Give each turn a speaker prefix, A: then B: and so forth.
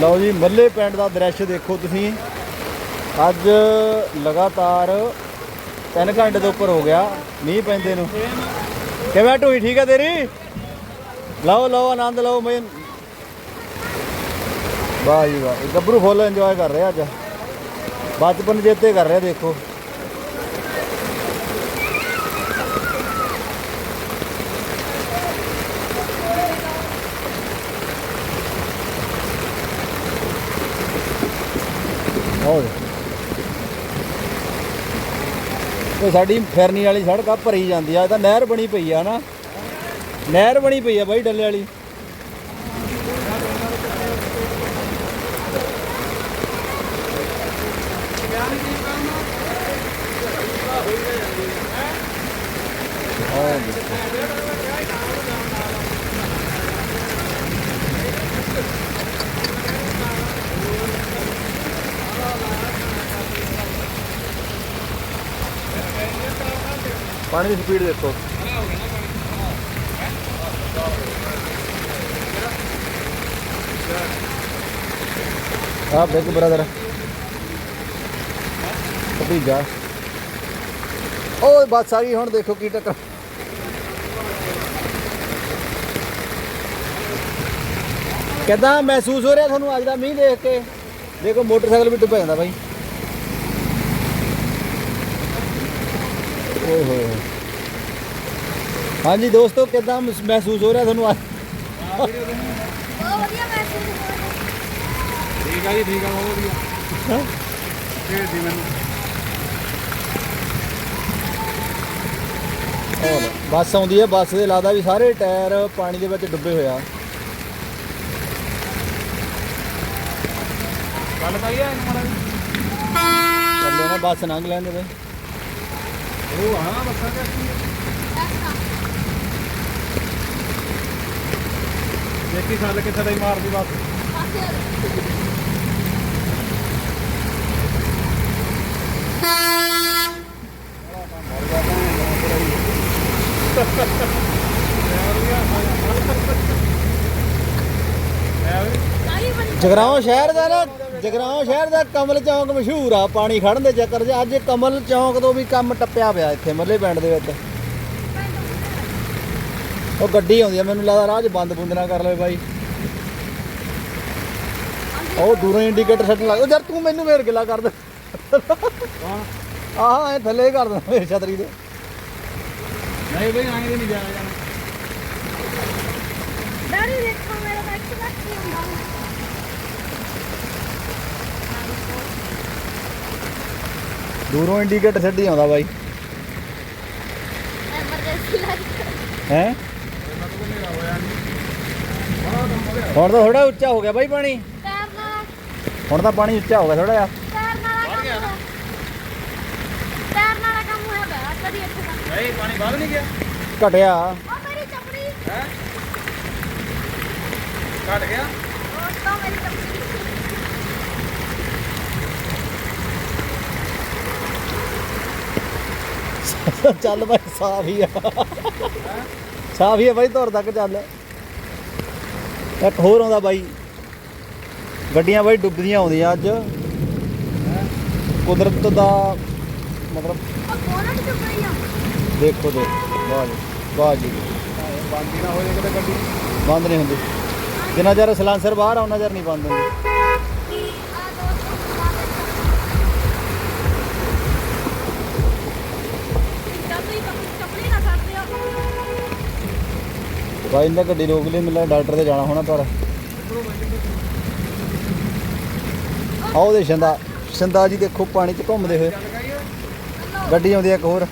A: ਲਓ ਜੀ, ਮੱਲੇ ਪਿੰਡ ਦਾ ਦ੍ਰਿਸ਼ ਦੇਖੋ ਤੁਸੀਂ। ਅੱਜ ਲਗਾਤਾਰ 3 ਘੰਟੇ ਤੋਂ ਉੱਪਰ ਹੋ ਗਿਆ, ਮੀਂਹ ਪੈਂਦੇ ਨੂੰ। ਕਿਵੇਂ ਢੋਈ, ਠੀਕ ਹੈ ਤੇਰੀ? ਲਓ ਲਓ, ਆਨੰਦ ਲਓ ਮੈਂ ਵਾਹ ਜੀ ਵਾਹ ਗੱਭਰੂ ਫੁੱਲ ਇੰਜੋਏ ਕਰ ਰਿਹਾ ਅੱਜ। ਬਚਪਨ ਜੇਤੇ ਕਰ ਰਿਹਾ, ਦੇਖੋ ਹੋਰ ਇਹ ਸਾਡੀ ਫਿਰਨੀ ਵਾਲੀ ਸੜਕ ਆ, ਭਰੀ ਜਾਂਦੀ ਆ। ਇਹ ਤਾਂ ਨਹਿਰ ਬਣੀ ਪਈ ਆ ਨਾ। ਨਹਿਰ ਬਣੀ ਪਈ ਆ ਬਾਈ ਡੱਲੇ ਵਾਲੀ। ਆਹ ਪਾਣੀ ਦੀ ਸਪੀਡ ਦੇਖੋ। ਆ ਬਿਗ ਬ੍ਰਦਰ ਭਤੀਜਾ। ਉਹ ਬੱਸ ਆ ਗਈ, ਹੁਣ ਦੇਖੋ ਕੀ ਟੱਕਰ। ਕਿੱਦਾਂ ਮਹਿਸੂਸ ਹੋ ਰਿਹਾ ਤੁਹਾਨੂੰ ਅੱਜ ਦਾ ਮੀਂਹ ਦੇਖ ਕੇ? ਦੇਖੋ, ਮੋਟਰਸਾਈਕਲ ਵੀ ਡੁੱਬਿਆ ਜਾਂਦਾ ਬਾਈ। ਓਏ ਹੋਏ ਹੋਏ। ਹਾਂਜੀ ਦੋਸਤੋ ਕਿੱਦਾਂ ਮਹਿਸ- ਮਹਿਸੂਸ ਹੋ ਰਿਹਾ ਤੁਹਾਨੂੰ ਅੱਜ
B: ਬਹੁਤ ਵਧੀਆ ਮੈਸੇਜ ਹੋ ਰਿਹਾ
C: ਠੀਕ ਆ ਜੀ ਠੀਕ ਆ ਬਹੁਤ ਵਧੀਆ
A: ਹੈਂ?
C: ਭੇਜ ਦੀ ਮੈਨੂੰ
A: ਉਹ ਲਓ, ਬੱਸ ਆਉਂਦੀ ਹੈ ਬੱਸ ਦੇ ਲੱਗਦਾ ਵੀ ਸਾਰੇ ਟਾਇਰ ਪਾਣੀ ਦੇ ਵਿੱਚ ਡੁੱਬੇ ਹੋਇਆ
C: ਗੱਲ ਕਰੀਏ ਇਹਨੂੰ ਮਾੜਾ ਜਿਹਾ?
A: ਚੱਲੇ ਨਾ ਬੱਸ ਲੰਘ ਲੈਂਦੇ ਬਈ
C: ਉਹ ਆ ਬੱਸਾਂ ਦੇ ਦੇਖੀ ਸਾਲ ਕਿੱਥੇ ਦਾ ਹੀ ਮਾਰਦੀ ਬੱਸ।
A: ਜਗਰਾਉਂ ਸ਼ਹਿਰ ਦਾ ਨਾ। ਜਗਰਾਉਂ ਸ਼ਹਿਰ ਦਾ ਕਮਲ ਚੌਂਕ ਮਸ਼ਹੂਰ ਆ ਪਾਣੀ ਖੜਨ ਦੇ ਚੱਕਰ 'ਚ। ਅੱਜ ਕਮਲ ਚੌਂਕ ਤੋਂ ਵੀ ਕੰਮ ਟੱਪਿਆ ਪਿਆ ਇੱਥੇ ਮੱਲੇ ਪਿੰਡ ਦੇ ਵਿੱਚ। ਉਹ ਗੱਡੀ ਆਉਂਦੀ ਆ ਮੈਨੂੰ ਲੱਗਦਾ ਰਾਹ 'ਚ ਬੰਦ ਬੁੰਦ ਨਾ ਕਰ ਲਵੇ ਬਾਈ। ਉਹ ਦੂਰੋਂ ਇੰਡੀਕੇਟਰ ਛੱਡਣ ਲੱਗ ਉਹ ਯਾਰ ਤੂੰ ਮੈਨੂੰ ਮੇਰ ਗਿਲਾ ਕਰ ਦੇ।
C: ਕੌਣ
A: ਆਹ ਐ ਥੱਲੇ ਕਰ ਦਿੰਦਾ ਮੇਰੀ ਛਤਰੀ ਦੇ।
C: ਨਹੀਂ ਬਈ ਆਏ ਨਹੀਂ ਜਾਣਾ। ਜਾਣਾ
B: ਡੈਡੀ ਦੇਖੋ ਮੇਰਾ ਤਾਂ ਐਕਸਪੈਕਟ ਨਹੀਂ ਹੁੰਦਾ
A: ਦੂਰੋਂ ਇੰਡੀਕੇਟਰ ਛੱਡੀ ਆਉਂਦਾ ਬਾਈ।
B: ਐਮਰਜੈਂਸੀ ਲਾਈਟ
A: ਹੈ? ਹੁਣ ਤਾਂ ਥੋੜਾ ਉੱਚਾ ਹੋ ਗਿਆ ਬਾਈ ਪਾਣੀ। ਹੁਣ ਤਾਂ ਪਾਣੀ ਉੱਚਾ ਹੋ ਗਿਆ ਥੋੜਾ ਜਿਹਾ।
C: ਨਹੀਂ ਪਾਣੀ ਨਹੀਂ ਗਿਆ।
A: ਘਟਿਆ।
B: ਉਹ ਮੇਰੀ ਚੱਪੜੀ
C: ਹੈ? ਘਟ ਗਿਆ।
B: ਉਹ ਤਾਂ ਮੇਰੀ ਚੱਪੜੀ
A: ਚੱਲ ਬਾਈ ਸਾਫ਼ ਹੀ ਆ। ਸਾਫ਼ ਹੀ ਆ ਬਾਈ ਧੁਰ ਤੱਕ ਚੱਲ। ਇੱਕ ਹੋਰ ਆਉਂਦਾ ਬਾਈ। ਗੱਡੀਆਂ ਬਾਈ ਡੁੱਬਦੀਆਂ ਆਉਂਦੀਆਂ ਅੱਜ। ਕੁਦਰਤ ਦਾ ਮਤਲਬ ਦੇਖੋ ਦੇ ਵਾਹ ਜੀ ਵਾਹ ਜੀ।
C: ਬੰਦ ਹੀ ਨਾ ਹੋ ਜਾਏ ਕਿਤੇ ਗੱਡੀ।
A: ਬੰਦ ਨਹੀਂ ਹੁੰਦੀ। ਜਿੰਨਾ ਚਿਰ ਸਲਾਂਸਰ ਬਾਹਰ ਆ ਉਹਨਾਂ ਚਿਰ ਨਹੀਂ ਬੰਦ ਹੁੰਦੀ। ਭਾਈ ਇਹਨਾਂ ਗੱਡੀ ਰੋਕ ਲਈ, ਮੈਨੂੰ ਡਾਕਟਰ ਦੇ ਜਾਣਾ ਹੋਣਾ ਪਰ ਆਓ ਦੇ ਸ਼ੰਦਾ ਸ਼ੰਦਾ ਜੀ ਦੇਖੋ, ਪਾਣੀ 'ਚ ਘੁੰਮਦੇ ਹੋਏ। ਗੱਡੀ ਆਉਂਦੀ ਆ ਇੱਕ ਹੋਰ।